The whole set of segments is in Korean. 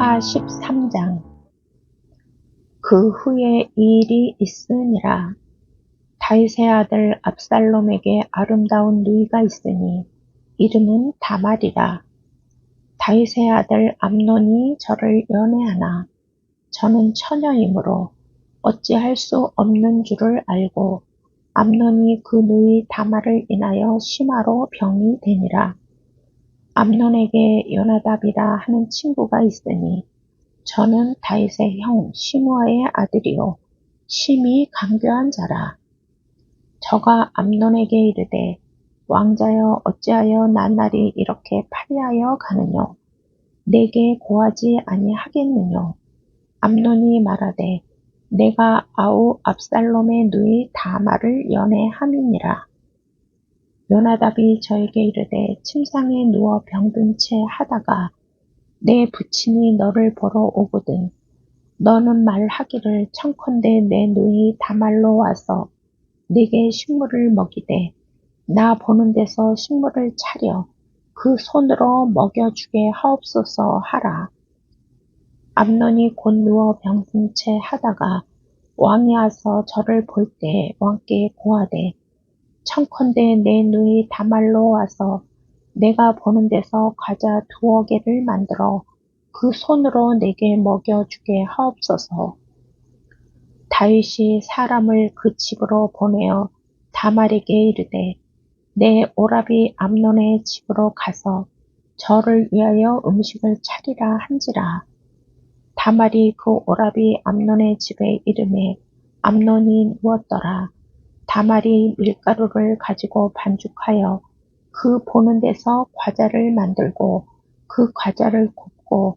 하 13장. 그 후에 이 일이 있으니라. 다윗의 아들 압살롬에게 아름다운 누이가 있으니 이름은 다말이라. 다윗의 아들 암논이 저를 연애하나 저는 처녀이므로 어찌할 수 없는 줄을 알고 암논이 그 누이 다말을 인하여 심화로 병이 되니라 암논에게 요나답이라 하는 친구가 있으니 저는 다윗의 형 시므아의 아들이요. 심히 강교한 자라. 저가 암논에게 이르되 왕자여 어찌하여 나날이 이렇게 파리하여 가느뇨? 내게 고하지 아니하겠느뇨? 암논이 말하되 내가 아우 압살롬의 누이 다말을 연애함이니라 요나답이 저에게 이르되 침상에 누워 병든 채 하다가 내 부친이 너를 보러 오거든 너는 말하기를 청컨대 내 누이 다말로 와서 내게 식물을 먹이되 나 보는 데서 식물을 차려 그 손으로 먹여주게 하옵소서 하라. 암논이 곧 누워 병든 채 하다가 왕이 와서 저를 볼 때 왕께 고하되 청컨대 내 누이 다말로 와서 내가 보는 데서 과자 두어 개를 만들어 그 손으로 내게 먹여주게 하옵소서. 다윗이 사람을 그 집으로 보내어 다말에게 이르되 내 오라비 암논의 집으로 가서 저를 위하여 음식을 차리라 한지라. 다말이 그 오라비 암논의 집에 이름에 암논이 누웠더라. 다말이 밀가루를 가지고 반죽하여 그 보는 데서 과자를 만들고 그 과자를 굽고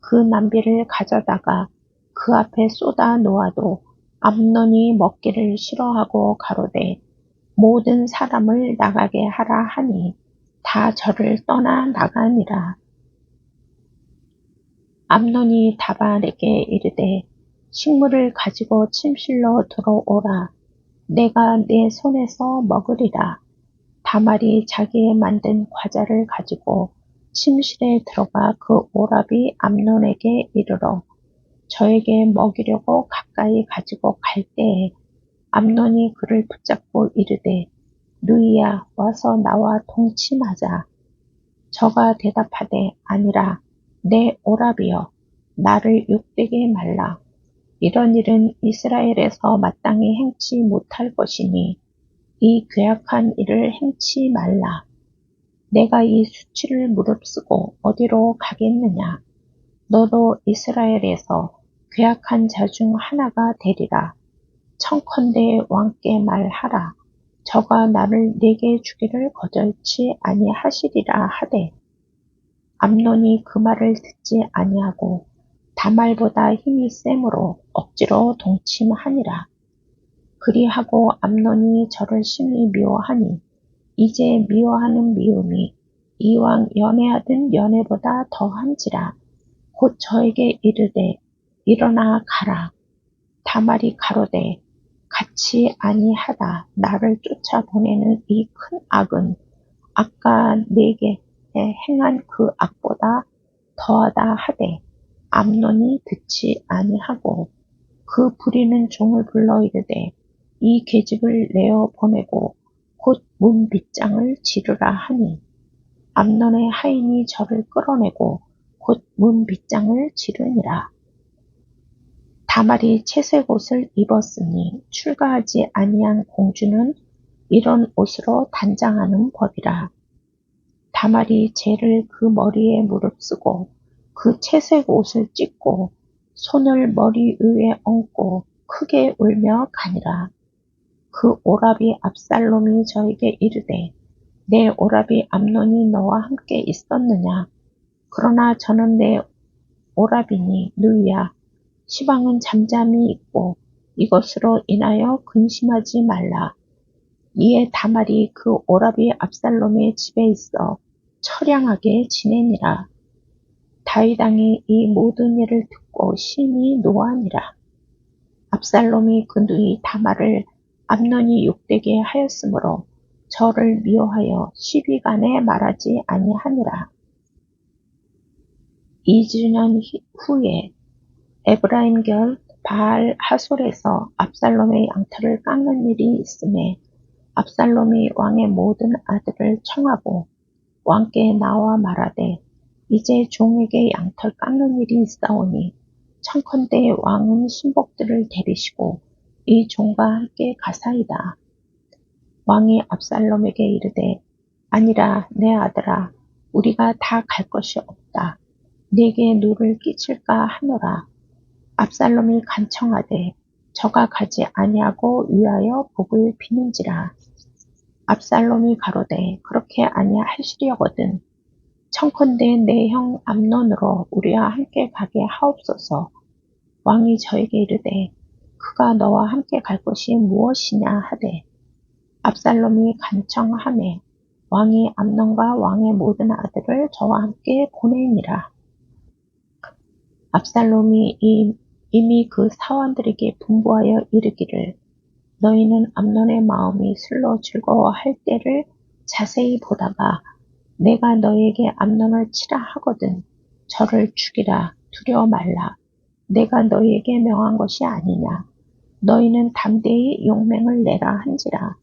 그 남비를 가져다가 그 앞에 쏟아 놓아도 암논이 먹기를 싫어하고 가로되 모든 사람을 나가게 하라 하니 다 저를 떠나 나가니라. 암논이 다발에게 이르되 식물을 가지고 침실로 들어오라. 내가 내 손에서 먹으리라. 다말이 자기의 만든 과자를 가지고 침실에 들어가 그 오라비 암논에게 이르러 저에게 먹이려고 가까이 가지고 갈 때에 암논이 그를 붙잡고 이르되 누이야 와서 나와 동침하자. 저가 대답하되 아니라 내 오라비여 나를 욕되게 말라. 이런 일은 이스라엘에서 마땅히 행치 못할 것이니 이 괴악한 일을 행치 말라. 내가 이 수치를 무릅쓰고 어디로 가겠느냐. 너도 이스라엘에서 괴악한 자 중 하나가 되리라. 청컨대 왕께 말하라. 저가 나를 내게 주기를 거절치 아니하시리라 하되 암논이 그 말을 듣지 아니하고 다말보다 힘이 세므로 억지로 동침하니라. 그리하고 암논이 저를 심히 미워하니 이제 미워하는 미움이 이왕 연애하던 연애보다 더한지라 곧 저에게 이르되 일어나 가라. 다말이 가로되 같이 아니하다 나를 쫓아보내는 이 큰 악은 아까 내게 행한 그 악보다 더하다 하되 암논이 듣지 아니하고 그 부리는 종을 불러 이르되 이 계집을 내어 보내고 곧 문 빗장을 지르라 하니 암논의 하인이 저를 끌어내고 곧 문 빗장을 지르니라. 다말이 채색 옷을 입었으니 출가하지 아니한 공주는 이런 옷으로 단장하는 법이라. 다말이 죄를 그 머리에 무릅쓰고 그 채색 옷을 찢고 손을 머리 위에 얹고 크게 울며 가니라. 그 오라비 압살롬이 저에게 이르되 내 오라비 암논이 너와 함께 있었느냐? 그러나 저는 내 오라비니 누이야 시방은 잠잠히 있고 이것으로 인하여 근심하지 말라. 이에 다말이 그 오라비 압살롬의 집에 있어 처량하게 지내니라. 다윗 왕이 이 모든 일을 듣고 심히 노하니라. 압살롬이 그 누이 다말을 암논이 욕되게 하였으므로 저를 미워하여 시비간에 말하지 아니하니라. 2주년 후에 에브라임 결 바알 하솔에서 압살롬의 양털을 깎는 일이 있음에 압살롬이 왕의 모든 아들을 청하고 왕께 나와 말하되 이제 종에게 양털 깎는 일이 있사오니 청컨대 왕은 신복들을 데리시고 이 종과 함께 가사이다. 왕이 압살롬에게 이르되 아니라 내 아들아 우리가 다 갈 것이 없다. 네게 누를 끼칠까 하노라. 압살롬이 간청하되 저가 가지 아니하고 위하여 복을 비는지라. 압살롬이 가로되 그렇게 아니하시려거든. 청컨대 내 형 암논으로 우리와 함께 가게 하옵소서. 왕이 저에게 이르되 그가 너와 함께 갈 것이 무엇이냐 하되 압살롬이 간청하매 왕이 암논과 왕의 모든 아들을 저와 함께 보내니라. 압살롬이 이미 그 사원들에게 분부하여 이르기를 너희는 암논의 마음이 술로 즐거워할 때를 자세히 보다가 내가 너에게 암논을 치라 하거든. 저를 죽이라 두려워 말라. 내가 너희에게 명한 것이 아니냐. 너희는 담대히 용맹을 내라 한지라.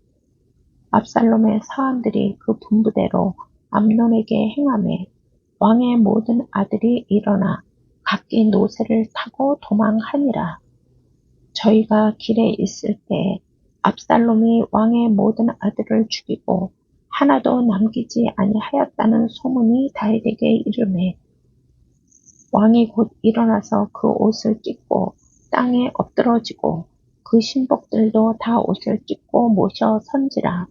압살롬의 사원들이 그 분부대로 암논에게 행함에 왕의 모든 아들이 일어나 각기 노새를 타고 도망하니라. 저희가 길에 있을 때 압살롬이 왕의 모든 아들을 죽이고 하나도 남기지 아니하였다는 소문이 다윗에게 이르매 왕이 곧 일어나서 그 옷을 찢고 땅에 엎드러지고 그 신복들도 다 옷을 찢고 모셔 선지라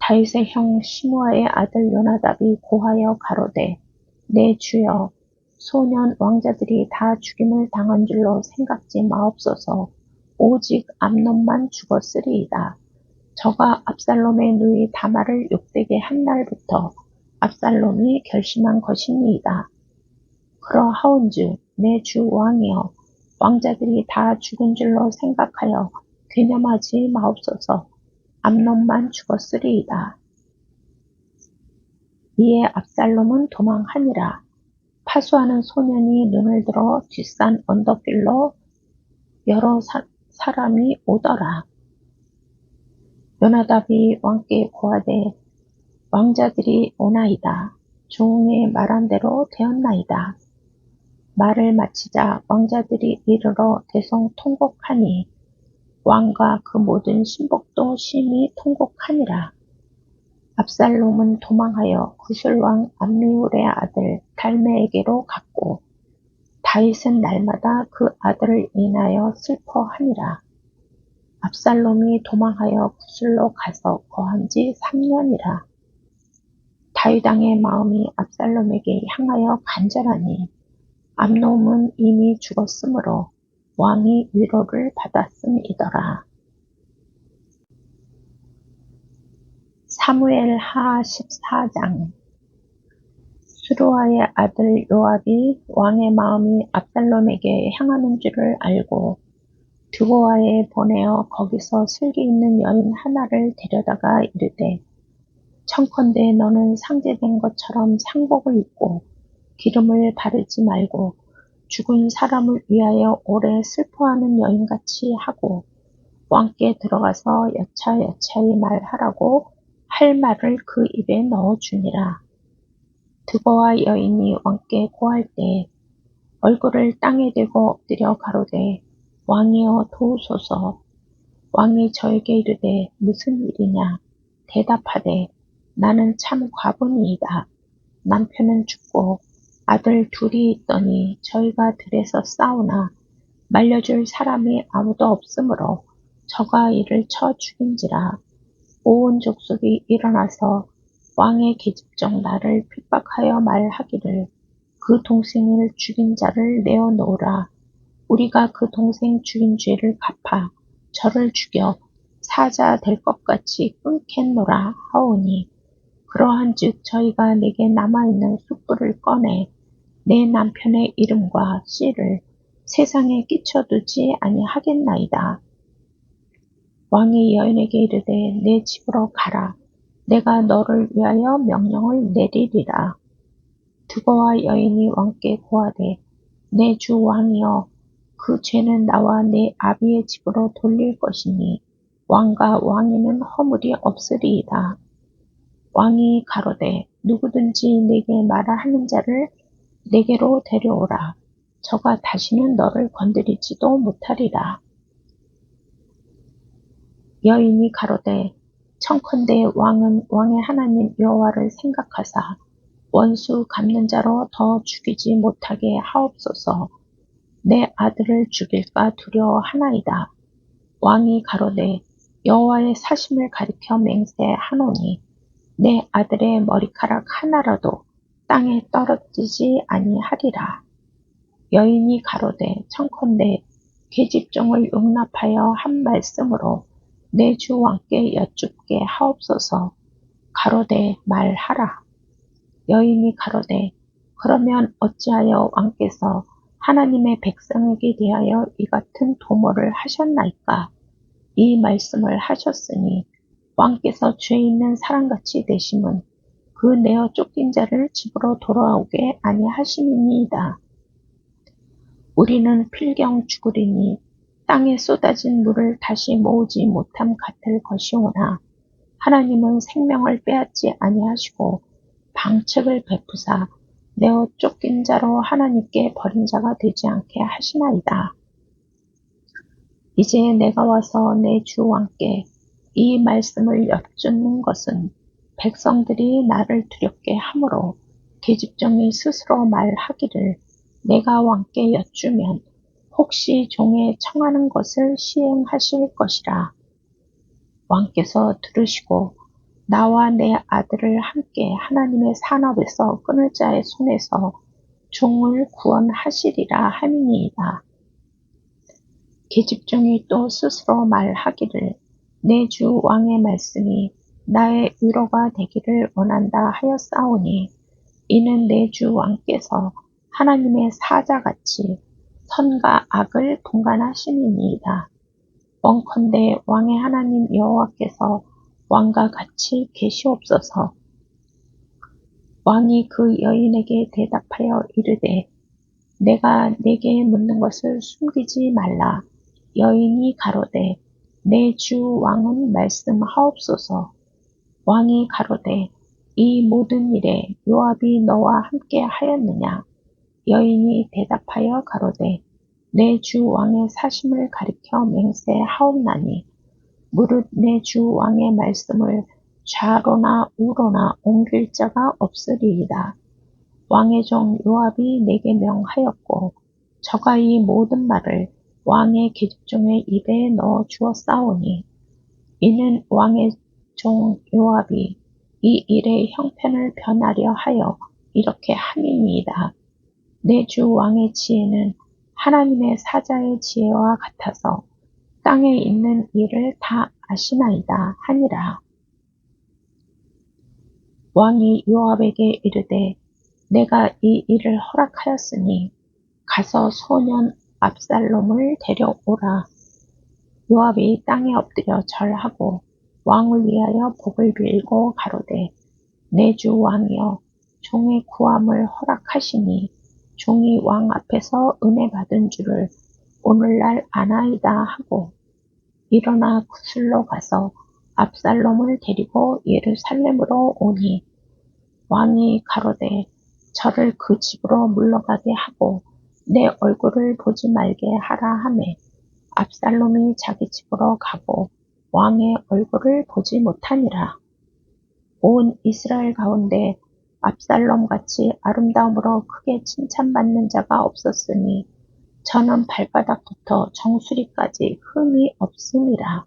다윗의 형 시므아의 아들 요나답이 고하여 가로되 내 주여 소년 왕자들이 다 죽임을 당한 줄로 생각지 마옵소서 오직 암논만 죽었으리이다. 저가 압살롬의 누이 다말을 욕되게 한 날부터 압살롬이 결심한 것이니이다. 그러하온즉 내 주 왕이여 왕자들이 다 죽은 줄로 생각하여 괴념하지 마옵소서 암논만 죽었으리이다. 이에 압살롬은 도망하니라. 파수하는 소년이 눈을 들어 뒷산 언덕길로 여러 사, 사람이 오더라. 요나답이 왕께 고하되 왕자들이 오나이다. 종의 말한 대로 되었나이다. 말을 마치자 왕자들이 이르러 대성 통곡하니 왕과 그 모든 신복도 심히 통곡하니라. 압살롬은 도망하여 구술왕 암미울의 아들 달메에게로 갔고 다윗은 날마다 그 아들을 인하여 슬퍼하니라. 압살롬이 도망하여 구술로 가서 거한 지 3년이라. 다윗왕의 마음이 압살롬에게 향하여 간절하니 암놈은 이미 죽었으므로 왕이 위로를 받았음이더라. 사무엘 하 14장 수루아의 아들 요압이 왕의 마음이 압살롬에게 향하는 줄을 알고 드고아에 보내어 거기서 슬기 있는 여인 하나를 데려다가 이르되 청컨대 너는 상제된 것처럼 상복을 입고 기름을 바르지 말고 죽은 사람을 위하여 오래 슬퍼하는 여인같이 하고 왕께 들어가서 여차여차히 말하라고 할 말을 그 입에 넣어주니라. 드거와 여인이 왕께 고할 때 얼굴을 땅에 대고 엎드려 가로되 왕이여 도우소서. 왕이 저에게 이르되 무슨 일이냐? 대답하되 나는 참 과분이이다. 남편은 죽고 아들 둘이 있더니 저희가 들에서 싸우나 말려줄 사람이 아무도 없으므로 저가 이를 쳐 죽인지라. 온 족속이 일어나서 왕의 계집종 나를 핍박하여 말하기를 그 동생을 죽인 자를 내어 놓으라 우리가 그 동생 죽인 죄를 갚아 저를 죽여 사자 될 것 같이 끊겠노라 하오니 그러한즉 저희가 내게 남아있는 숯불을 꺼내 내 남편의 이름과 씨를 세상에 끼쳐두지 아니하겠나이다. 왕이 여인에게 이르되 내 집으로 가라. 내가 너를 위하여 명령을 내리리라. 두고와 여인이 왕께 고하되 내 주 왕이여 그 죄는 나와 내 아비의 집으로 돌릴 것이니 왕과 왕에는 허물이 없으리이다. 왕이 가로되 누구든지 내게 말을 하는 자를 내게로 데려오라. 저가 다시는 너를 건드리지도 못하리라. 여인이 가로되 청컨대 왕은 왕의 하나님 여호와를 생각하사 원수 갚는 자로 더 죽이지 못하게 하옵소서. 내 아들을 죽일까 두려워하나이다. 왕이 가로되 여호와의 사심을 가리켜 맹세하노니 내 아들의 머리카락 하나라도 땅에 떨어지지 아니하리라. 여인이 가로되 청컨대 계집종을 용납하여 한 말씀으로 내 주 왕께 여쭙게 하옵소서. 가로되 말하라. 여인이 가로되 그러면 어찌하여 왕께서 하나님의 백성에게 대하여 이 같은 도모를 하셨나이까? 이 말씀을 하셨으니 왕께서 죄 있는 사람같이 되심은 그 내어 쫓긴 자를 집으로 돌아오게 아니하심이니이다. 우리는 필경 죽으리니 땅에 쏟아진 물을 다시 모으지 못함 같을 것이오나 하나님은 생명을 빼앗지 아니하시고 방책을 베푸사 내어 쫓긴 자로 하나님께 버린 자가 되지 않게 하시나이다. 이제 내가 와서 내 주 왕께 이 말씀을 여쭙는 것은 백성들이 나를 두렵게 하므로 계집종이 스스로 말하기를 내가 왕께 여쭈면 혹시 종의 청하는 것을 시행하실 것이라. 왕께서 들으시고 나와 내 아들을 함께 하나님의 산업에서 끊을 자의 손에서 종을 구원하시리라 함이니이다. 계집종이 또 스스로 말하기를 내 주 왕의 말씀이 나의 위로가 되기를 원한다 하였사오니 이는 내 주 왕께서 하나님의 사자같이 선과 악을 분간하심이니이다. 원컨대 왕의 하나님 여호와께서 왕과 같이 계시옵소서. 왕이 그 여인에게 대답하여 이르되 내가 내게 묻는 것을 숨기지 말라. 여인이 가로되 내 주 왕은 말씀하옵소서. 왕이 가로되 이 모든 일에 요압이 너와 함께 하였느냐? 여인이 대답하여 가로되 내 주 왕의 사심을 가리켜 맹세하옵나니 무릇 내 주 왕의 말씀을 좌로나 우로나 옮길 자가 없으리이다. 왕의 종 요압이 내게 명하였고 저가 이 모든 말을 왕의 계집종의 입에 넣어 주었사오니 이는 왕의 종 요압이 이 일의 형편을 변하려 하여 이렇게 함이니이다. 내 주 왕의 지혜는 하나님의 사자의 지혜와 같아서 땅에 있는 일을 다 아시나이다 하니라. 왕이 요압에게 이르되 내가 이 일을 허락하였으니 가서 소년 압살롬을 데려오라. 요압이 땅에 엎드려 절하고 왕을 위하여 복을 빌고 가로되 내 주 왕이여 종의 구함을 허락하시니 종이 왕 앞에서 은혜 받은 줄을 오늘날 아나이다 하고 일어나 구슬로 가서 압살롬을 데리고 예루살렘으로 오니 왕이 가로되 저를 그 집으로 물러가게 하고 내 얼굴을 보지 말게 하라 하매 압살롬이 자기 집으로 가고 왕의 얼굴을 보지 못하니라. 온 이스라엘 가운데 압살롬 같이 아름다움으로 크게 칭찬받는 자가 없었으니 저는 발바닥부터 정수리까지 흠이 없음이라.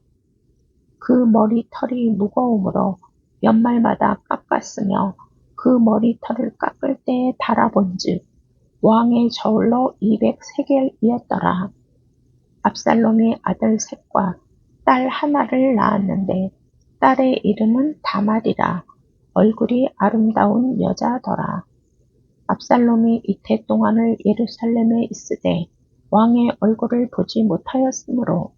그 머리털이 무거우므로 연말마다 깎았으며 그 머리털을 깎을 때에 달아본 즉 왕의 저울로 200세겔이었더라. 압살롬이 아들 셋과 딸 하나를 낳았는데 딸의 이름은 다말이라 얼굴이 아름다운 여자더라. 압살롬이 이태 동안을 예루살렘에 있으되 왕의 얼굴을 보지 못하였으므로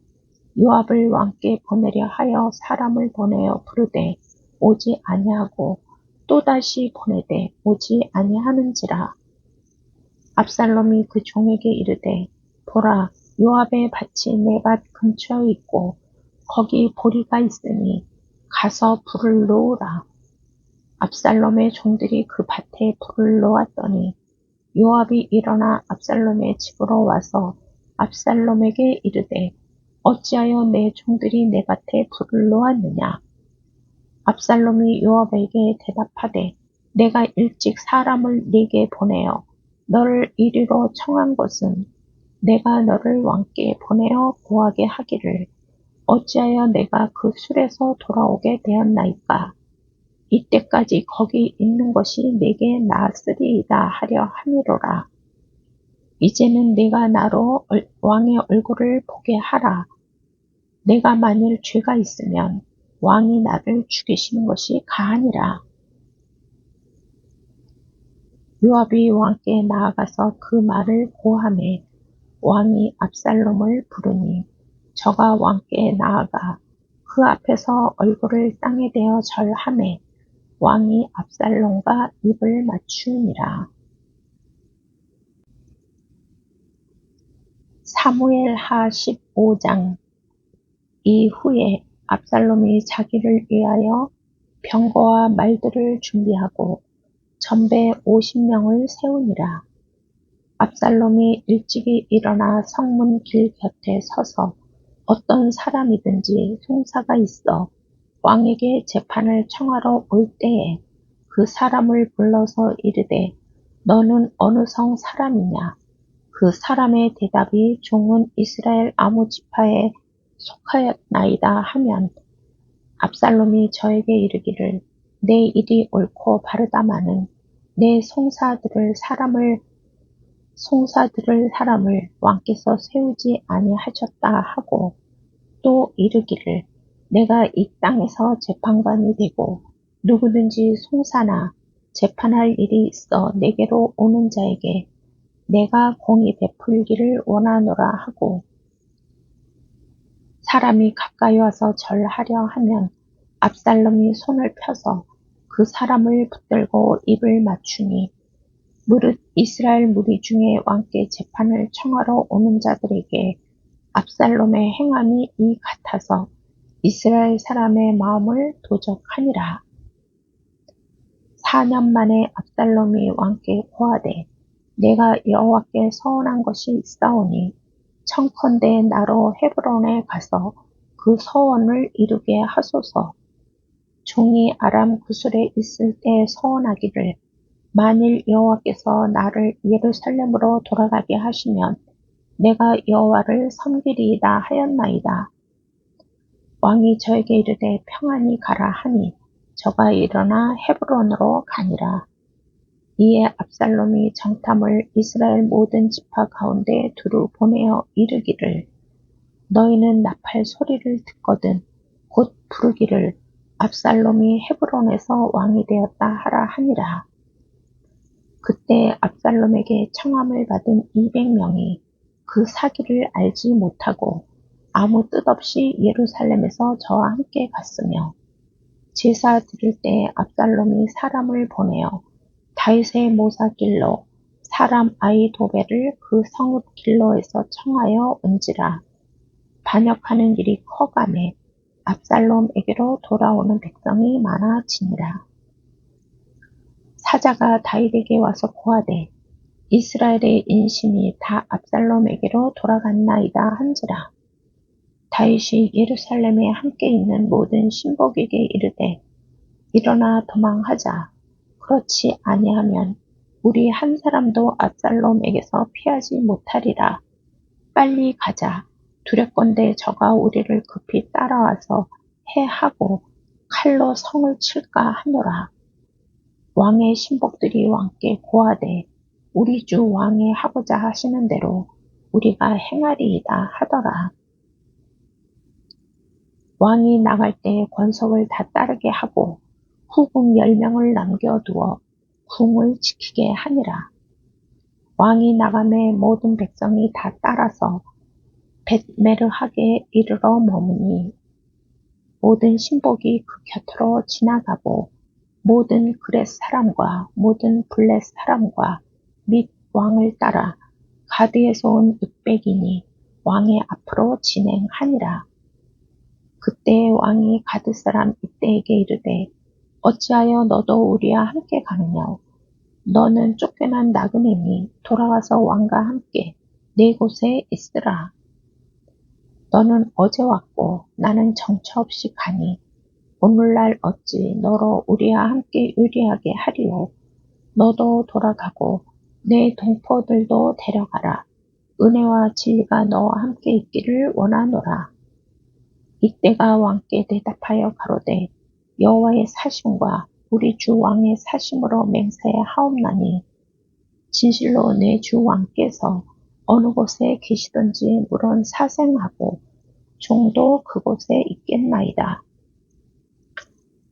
요압을 왕께 보내려 하여 사람을 보내어 부르되 오지 아니하고 또다시 보내되 오지 아니하는지라. 압살롬이 그 종에게 이르되 보라 요압의 밭이 내 밭 근처에 있고 거기 보리가 있으니 가서 불을 놓으라. 압살롬의 종들이 그 밭에 불을 놓았더니 요압이 일어나 압살롬의 집으로 와서 압살롬에게 이르되 어찌하여 내 종들이 내 밭에 불을 놓았느냐? 압살롬이 요압에게 대답하되 내가 일찍 사람을 네게 보내어 너를 이리로 청한 것은 내가 너를 왕께 보내어 고하게 하기를 어찌하여 내가 그 술에서 돌아오게 되었나이까 이때까지 거기 있는 것이 내게 나으리이다 하려 함이로라. 이제는 내가 나로 왕의 얼굴을 보게 하라. 내가 만일 죄가 있으면 왕이 나를 죽이시는 것이 가하니라. 요압이 왕께 나아가서 그 말을 고함해 왕이 압살롬을 부르니 저가 왕께 나아가 그 앞에서 얼굴을 땅에 대어 절함에 왕이 압살롬과 입을 맞추니라. 사무엘 하 15장 이후에 압살롬이 자기를 위하여 병거와 말들을 준비하고 전배 50명을 세우니라. 압살롬이 일찍이 일어나 성문 길 곁에 서서 어떤 사람이든지 송사가 있어 왕에게 재판을 청하러 올 때에 그 사람을 불러서 이르되 너는 어느 성 사람이냐? 그 사람의 대답이 종은 이스라엘 아무 지파에 속하였나이다 하면 압살롬이 저에게 이르기를 내 일이 옳고 바르다마는 내 송사들을 사람을 송사들을 사람을 왕께서 세우지 아니하셨다 하고 또 이르기를 내가 이 땅에서 재판관이 되고 누구든지 송사나 재판할 일이 있어 내게로 오는 자에게 내가 공의 베풀기를 원하노라 하고 사람이 가까이 와서 절하려 하면 압살롬이 손을 펴서 그 사람을 붙들고 입을 맞추니 무릇 이스라엘 무리 중에 왕께 재판을 청하러 오는 자들에게 압살롬의 행함이 이 같아서 이스라엘 사람의 마음을 도적하니라. 4년 만에 압살롬이 왕께 고하되 내가 여호와께 서원한 것이 있사오니 청컨대 나로 헤브론에 가서 그 서원을 이루게 하소서. 종이 아람 구슬에 있을 때 서원하기를 만일 여호와께서 나를 예루살렘으로 돌아가게 하시면 내가 여호와를 섬기리이다 하였나이다. 왕이 저에게 이르되 평안히 가라 하니 저가 일어나 헤브론으로 가니라. 이에 압살롬이 정탐을 이스라엘 모든 지파 가운데 두루 보내어 이르기를 너희는 나팔 소리를 듣거든 곧 부르기를 압살롬이 헤브론에서 왕이 되었다 하라 하니라. 그때 압살롬에게 청함을 받은 200명이 그 사기를 알지 못하고 아무 뜻 없이 예루살렘에서 저와 함께 갔으며 제사 드릴 때 압살롬이 사람을 보내어 다윗의 모사 길로 사람 아이 도배를 그 성읍 길로에서 청하여 온지라 반역하는 일이 커감해 압살롬에게로 돌아오는 백성이 많아지니라. 사자가 다윗에게 와서 고하되 이스라엘의 인심이 다 압살롬에게로 돌아갔나이다 한지라. 다윗이 예루살렘에 함께 있는 모든 신복에게 이르되 일어나 도망하자. 그렇지 아니하면 우리 한 사람도 압살롬에게서 피하지 못하리라. 빨리 가자. 두렵건대 저가 우리를 급히 따라와서 해하고 칼로 성을 칠까 하노라. 왕의 신복들이 왕께 고하되 우리 주 왕의 하고자 하시는 대로 우리가 행하리이다 하더라. 왕이 나갈 때 권속을 다 따르게 하고 후궁 열 명을 남겨두어 궁을 지키게 하니라. 왕이 나감에 모든 백성이 다 따라서 벳메르하게 이르러 머무니 모든 신복이 그 곁으로 지나가고 모든 그렛 사람과 모든 블렛 사람과 및 왕을 따라 가드에서 온 육백인이 왕의 앞으로 진행하니라. 그때 왕이 가드 사람 이때에게 이르되 어찌하여 너도 우리와 함께 가느냐 너는 쫓겨난 나그네니 돌아가서 왕과 함께 네 곳에 있으라. 너는 어제 왔고 나는 정처 없이 가니 오늘날 어찌 너로 우리와 함께 유리하게 하리오. 너도 돌아가고 내 동포들도 데려가라. 은혜와 진리가 너와 함께 있기를 원하노라. 이때가 왕께 대답하여 가로되 여호와의 사심과 우리 주 왕의 사심으로 맹세해 하옵나니 진실로 내 주 왕께서 어느 곳에 계시든지 물론 사생하고 종도 그곳에 있겠나이다.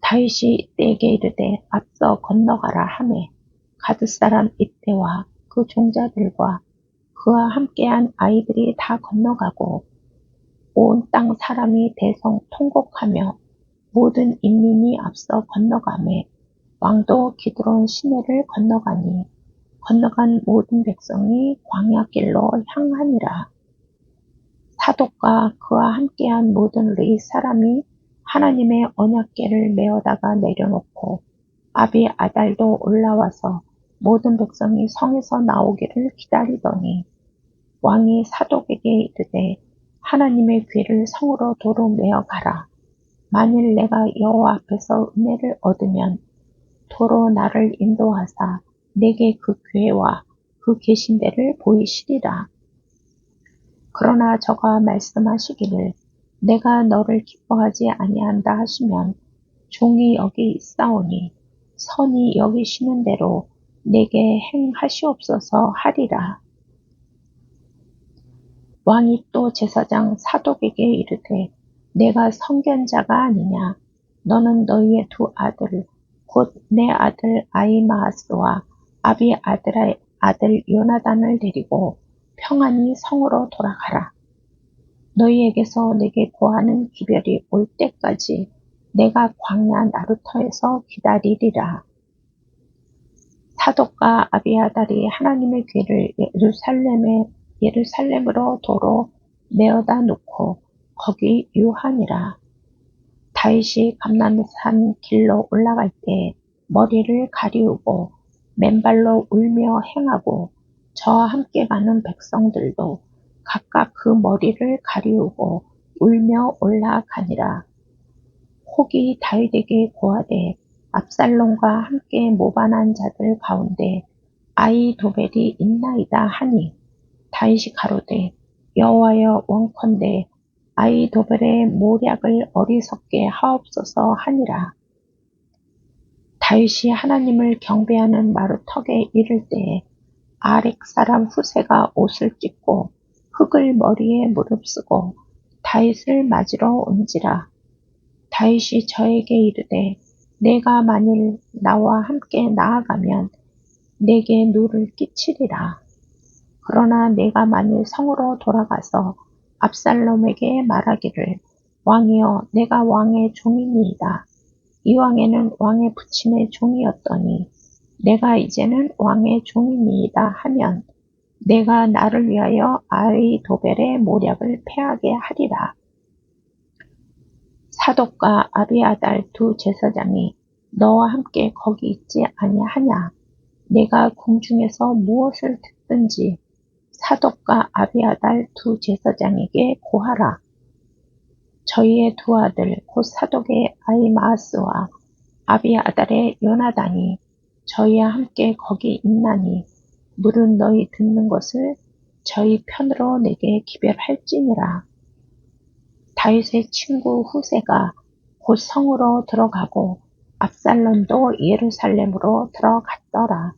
다윗이 이때에게 이르되 앞서 건너가라 하매 가드 사람 이때와 그 종자들과 그와 함께한 아이들이 다 건너가고 온 땅 사람이 대성 통곡하며 모든 인민이 앞서 건너가매 왕도 기드론 시내를 건너가니 건너간 모든 백성이 광야길로 향하니라. 사독과 그와 함께한 모든 레이 사람이 하나님의 언약궤를 메어다가 내려놓고 아비 아달도 올라와서 모든 백성이 성에서 나오기를 기다리더니 왕이 사독에게 이르되 하나님의 귀를 성으로 도로 메어 가라. 만일 내가 여호와 앞에서 은혜를 얻으면 도로 나를 인도하사 내게 그 괴와 그 계신 데를 보이시리라. 그러나 저가 말씀하시기를 내가 너를 기뻐하지 아니한다 하시면 종이 여기 있사오니 선이 여기시는 대로 내게 행하시옵소서 하리라. 왕이 또 제사장 사독에게 이르되 내가 성견자가 아니냐 너는 너희의 두 아들 곧 내 아들 아이마하스와 아비 아들의 아들 요나단을 데리고 평안히 성으로 돌아가라. 너희에게서 내게 구하는 기별이 올 때까지 내가 광야 나루터에서 기다리리라. 사독과 아비아달이 하나님의 귀를 예루살렘에 예루살렘으로 도로 내어다 놓고 거기 유하니라. 다윗이 감난산 길로 올라갈 때 머리를 가리우고 맨발로 울며 행하고 저와 함께 가는 백성들도 각각 그 머리를 가리우고 울며 올라가니라. 혹이 다윗에게 고하되 압살롬과 함께 모반한 자들 가운데 아이 도벨이 있나이다 하니 다윗이 가로되 여호와여 원컨대 아이 도벨의 모략을 어리석게 하옵소서 하니라. 다윗이 하나님을 경배하는 마루턱에 이를 때에 아렉 사람 후세가 옷을 찢고 흙을 머리에 무릅쓰고 다윗을 맞으러 온지라. 다윗이 저에게 이르되 내가 만일 나와 함께 나아가면 내게 누를 끼치리라. 그러나 내가 만일 성으로 돌아가서 압살롬에게 말하기를 왕이여 내가 왕의 종이니이다. 이왕에는 왕의 부친의 종이었더니 내가 이제는 왕의 종이니이다 하면 내가 나를 위하여 아의 도벨의 모략을 패하게 하리라. 사독과 아비아달 두 제사장이 너와 함께 거기 있지 아니하냐? 내가 궁중에서 무엇을 듣든지 사독과 아비아달 두 제사장에게 고하라. 저희의 두 아들 곧 사독의 아이마스와 아비아달의 요나단이 저희와 함께 거기 있나니 물은 너희 듣는 것을 저희 편으로 내게 기별할지니라. 다윗의 친구 후세가 곧 성으로 들어가고 압살롬도 예루살렘으로 들어갔더라.